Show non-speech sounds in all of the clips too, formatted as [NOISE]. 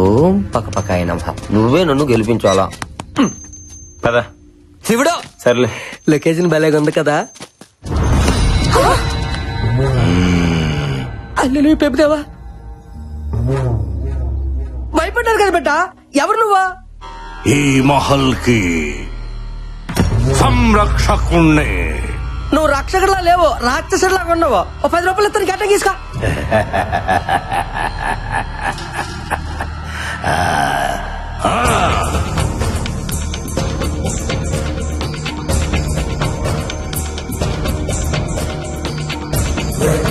ఓం పక్క పక్క అయినా నువ్వే నన్ను గెలిపించాలా? పద. శివుడు! సర్లే. లొకేషన్ భలేగా ఉంది కదా? అల్లు పెప్పుదేవా భయపడ్డారు కదా బిడ్డ ఎవరు నువ్వా? ఈ మహల్కి సంరక్షకుణ్ణి. నువ్వు రక్షకుడిలా లేవు రాక్షసుడిలా ఉన్నావు. ఓ పది రూపాయలు ఇస్తాను గట్ట తీసుకో. [LAUGHS]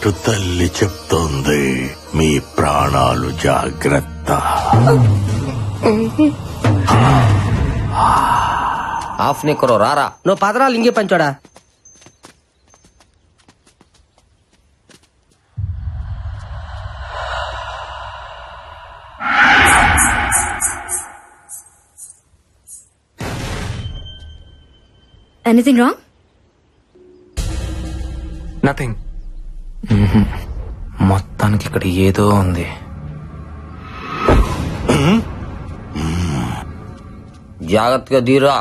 చెట్టు తల్లి చెప్తోంది. మీ ప్రాణాలు జాగ్రత్త. ఆఫ్ నిక్కరో రారా. నువ్వు పదరాలు ఇంకే పంచోడా ఎనీథింగ్ రాంగ్ నథింగ్ మొత్తానికి ఇక్కడ ఏదో ఉంది. జాగ్రత్తగా దీరా.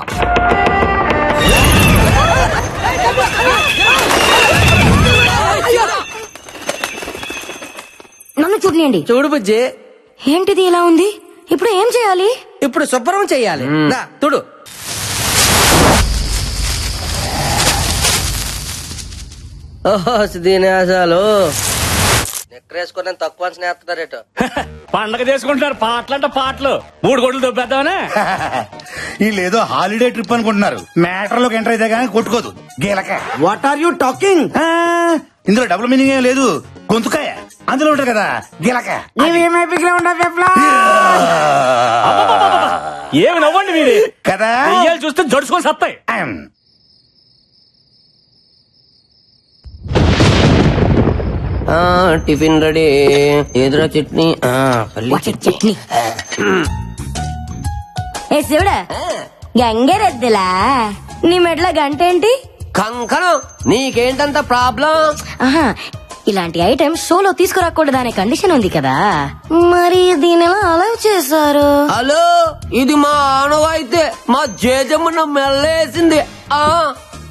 నన్ను చూడలేండి చూడు బుజ్జి. ఏంటిది ఇలా ఉంది? ఇప్పుడు ఏం చేయాలి? ఇప్పుడు శుభ్రం చెయ్యాలి దా, ఓహో దీనేశాలు నెక్కరేసుకుని తక్కువ స్నేహితుడారేటో [LAUGHS] పండగ చేసుకుంటున్నారు పాటలంట పాటలు. మూడు గొడ్లు దొబ్బేద్దామనే? [LAUGHS] వీళ్ళేదో హాలిడే ట్రిప్ అనుకుంటున్నారు. మ్యాటర్లోకి ఎంటర్ అయితే కానీ కొట్టుకోదు. గీలక. వాట్ ఆర్ యూ టాకింగ్ ఇందులో డబుల్ మీనింగ్ ఏం లేదు. గొంతుకాయ. అందులో ఉంటారు కదా గీలక. [LAUGHS] ఏమి నవ్వండి మీది కదా? చూస్తే జడుచుకొని సత్తాయి ఆమ్. ఆ, టిఫిన్ రెడీ. ఎదురా చట్నీ? ఆ, పల్లి చట్నీ. ఏ శివుడా గంగరెద్దులా? నీ మెడల గంట ఏంటి? కంకణం. నీకేంటంత ప్రాబ్లం? ఆహా ఇలాంటి ఐటమ్ షోలో తీసుకురాకూడదనే కండిషన్ ఉంది కదా. మరి దీని ఎలా అలౌ చేశారు? హలో ఇది మా ఆనవాయితే మా జేజమ్మ మెల్లేసింది ఆ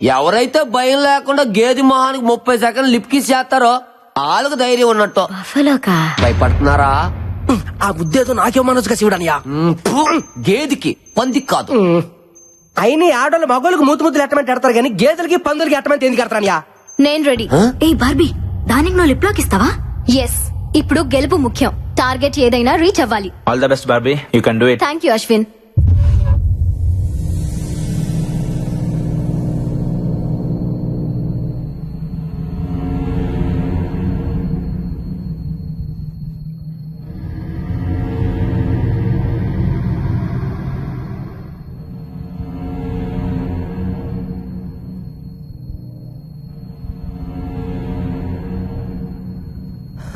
ఎవరైతే భయం లేకుండా గేది మొహానికి ముప్పై సెకండ్ లిప్ కిస్ చేస్తారో వాళ్ళకు ధైర్యం ఉన్నట్టు. బఫలోకా? భయపడుతున్నారా? ఆ ఉద్దేశం నాకేమనొచ్చుగా శివుడనియా. మ్మ్, ఫు, గేదికి పందికి కాదు. అయిన ఆడోళ్ళు మగోళ్ళకి మూతు ముద్దులు ఎట్టమంటే ఎడతారు కానీ గేదెలకి పందులకి ఎట్టమంటే ఎందుకు ఎడతారనియా నేను రెడీ. ఏ బార్బీ దానికి నువ్వు లిప్ లాక్ ఇస్తావా? ఎస్ ఇప్పుడు గెలుపు ముఖ్యం. టార్గెట్ ఏదైనా రీచ్ అవ్వాలి. All the best Barbie. You can do it thank you Ashwin.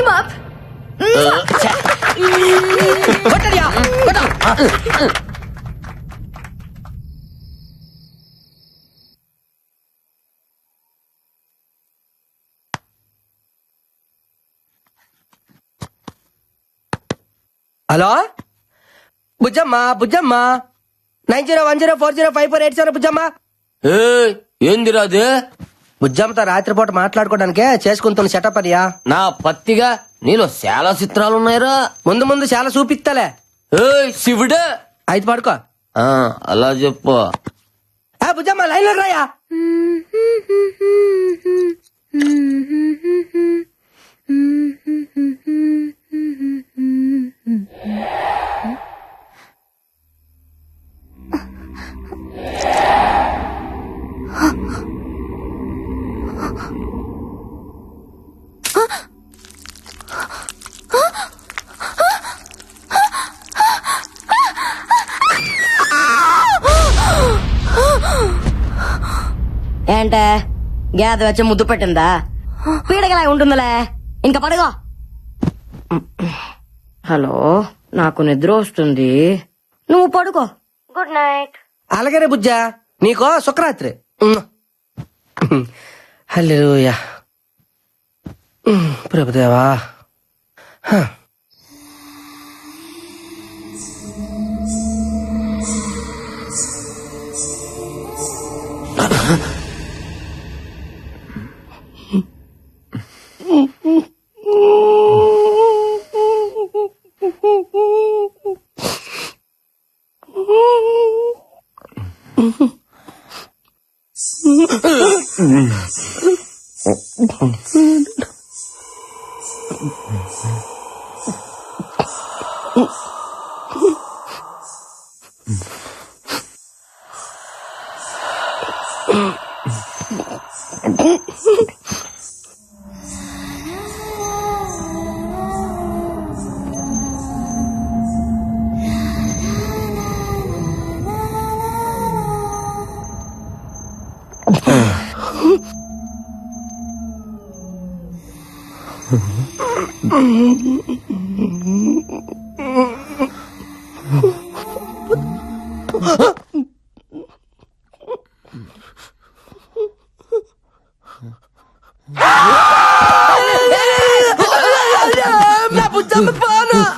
Time up కొట్టడియా, కొట్ట. Hello Bujjamma Bujjamma nine zero one zero four zero five four eight seven Bujjamma ఏందిరా అది? బుజ్జమ్మతో రాత్రిపూట మాట్లాడుకోవడానికే చేసుకుంటున్న సెటప్ అనియా నా పత్తిగా నీలో చాలా చిత్రాలు ఉన్నాయిరా. ముందు ముందు చాలా చూపిస్తాలే ఏయ్ శివుడే. అయితే పడుకో. ఆ, అలా చెప్పు. ఆ బుజ్జమ్మ లైన్లో రాయా [LAUGHS] ఏంటే? గ్యాద వచ్చి ముద్దు పెట్టిందా? పీడగలా ఉంటుందిలే. ఇంకా పడుకో. హలో నాకు నిద్ర వస్తుంది. నువ్వు పడుకో. గుడ్ నైట్ అలాగనే బుజ్జా నీకో శుక్రరాత్రి. హలోయా ప్రభుదేవా. Mm-hmm. [LAUGHS] Naputamy pana!